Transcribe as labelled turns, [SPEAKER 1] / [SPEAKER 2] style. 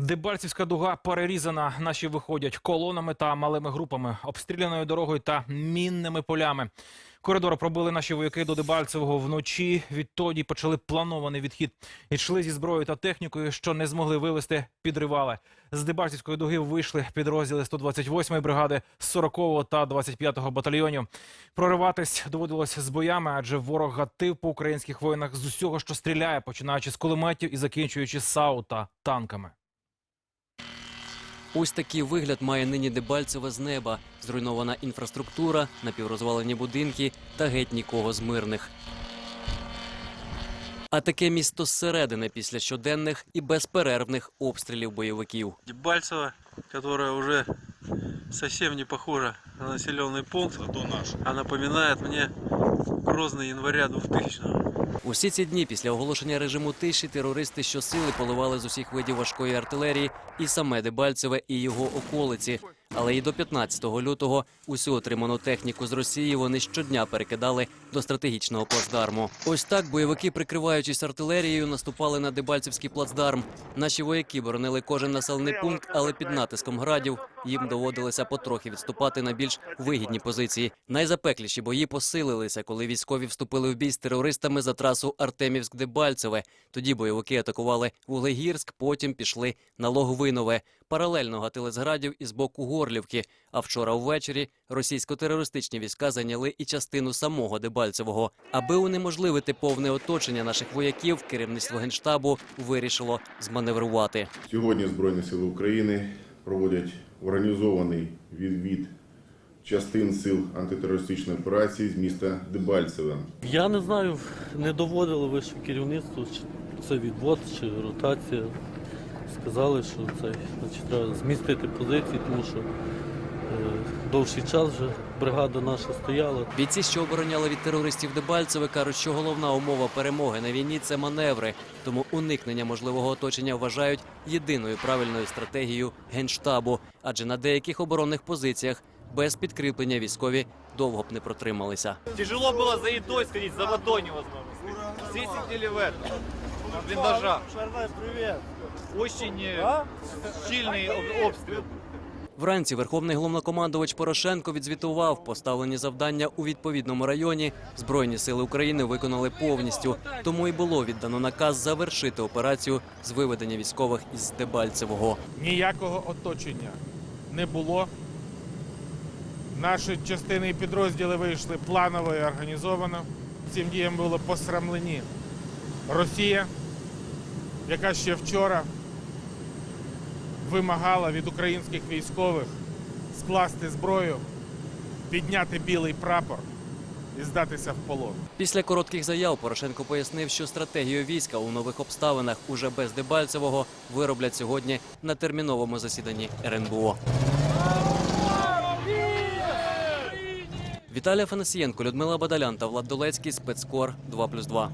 [SPEAKER 1] Дебальцівська дуга перерізана. Наші виходять колонами та малими групами, обстріляною дорогою та мінними полями. Коридор пробили наші вояки до Дебальцевого вночі. Відтоді почали планований відхід. Йшли зі зброєю та технікою, що не змогли вивести, підривали. З Дебальцівської дуги вийшли підрозділи 128-ї бригади, 40-го та 25-го батальйонів. Прориватись доводилось з боями, адже ворог гатив по українських воїнах з усього, що стріляє, починаючи з кулеметів і закінчуючи САУ та танками.
[SPEAKER 2] Ось такий вигляд має нині Дебальцеве з неба. Зруйнована інфраструктура, напіврозвалені будинки та геть нікого з мирних. А таке місто зсередини після щоденних і безперервних обстрілів бойовиків.
[SPEAKER 3] Дебальцево, которая уже совсем не похожа на населенный пункт, а напоминает мне Грозный января 2000-го.
[SPEAKER 2] Усі ці дні після оголошення режиму тиші терористи щосили поливали з усіх видів важкої артилерії і саме Дебальцеве і його околиці. Але і до 15 лютого усю отриману техніку з Росії вони щодня перекидали до стратегічного плацдарму. Ось так бойовики, прикриваючись артилерією, наступали на Дебальцевський плацдарм. Наші вояки боронили кожен населений пункт, але під натиском градів їм доводилося потрохи відступати на більш вигідні позиції. Найзапекліші бої посилилися, коли військові вступили в бій з терористами за трасу Артемівськ-Дебальцеве. Тоді бойовики атакували Вуглегірськ, потім пішли на Логвинове. Паралельно гатили з із боку Горлівки. А вчора ввечері російсько-терористичні війська зайняли і частину самого Дебальцевого. Аби унеможливити повне оточення наших вояків, керівництво генштабу вирішило зманеврувати.
[SPEAKER 4] Сьогодні Збройні Сили України проводять організований відвід частин сил антитерористичної операції з міста Дебальцеве.
[SPEAKER 5] Я не знаю, не доводили вище керівництво, чи це відвод, чи ротація. Сказали, що це значить, треба змістити позиції, тому що довший час вже бригада наша стояла.
[SPEAKER 2] Бійці, що обороняли від терористів Дебальцеве, кажуть, що головна умова перемоги на війні це маневри. Тому уникнення можливого оточення вважають єдиною правильною стратегією генштабу, адже на деяких оборонних позиціях без підкріплення військові довго б не протрималися.
[SPEAKER 6] Тяжело было за едой сходить, за водой невозможно сходить. Все сидели в этом, в блиндажах. Очень э, сильный об- обстрел.
[SPEAKER 2] Вранці верховний головнокомандувач Порошенко відзвітував поставлені завдання у відповідному районі. Збройні сили України виконали повністю. Тому і було віддано наказ завершити операцію з виведення військових із Дебальцевого.
[SPEAKER 7] ніякого оточення не було. Наші частини і підрозділи вийшли планово і організовано. Цим діям було посрамлені Росія, яка ще вчора вимагала від українських військових скласти зброю, підняти білий прапор і здатися в полон.
[SPEAKER 2] Після коротких заяв Порошенко пояснив, що стратегію війська у нових обставинах уже без Дебальцевого вироблять сьогодні на терміновому засіданні РНБО. Віталій Афанасієнко, Людмила Бадалян та Влад Долецький, спецкор 2+,2.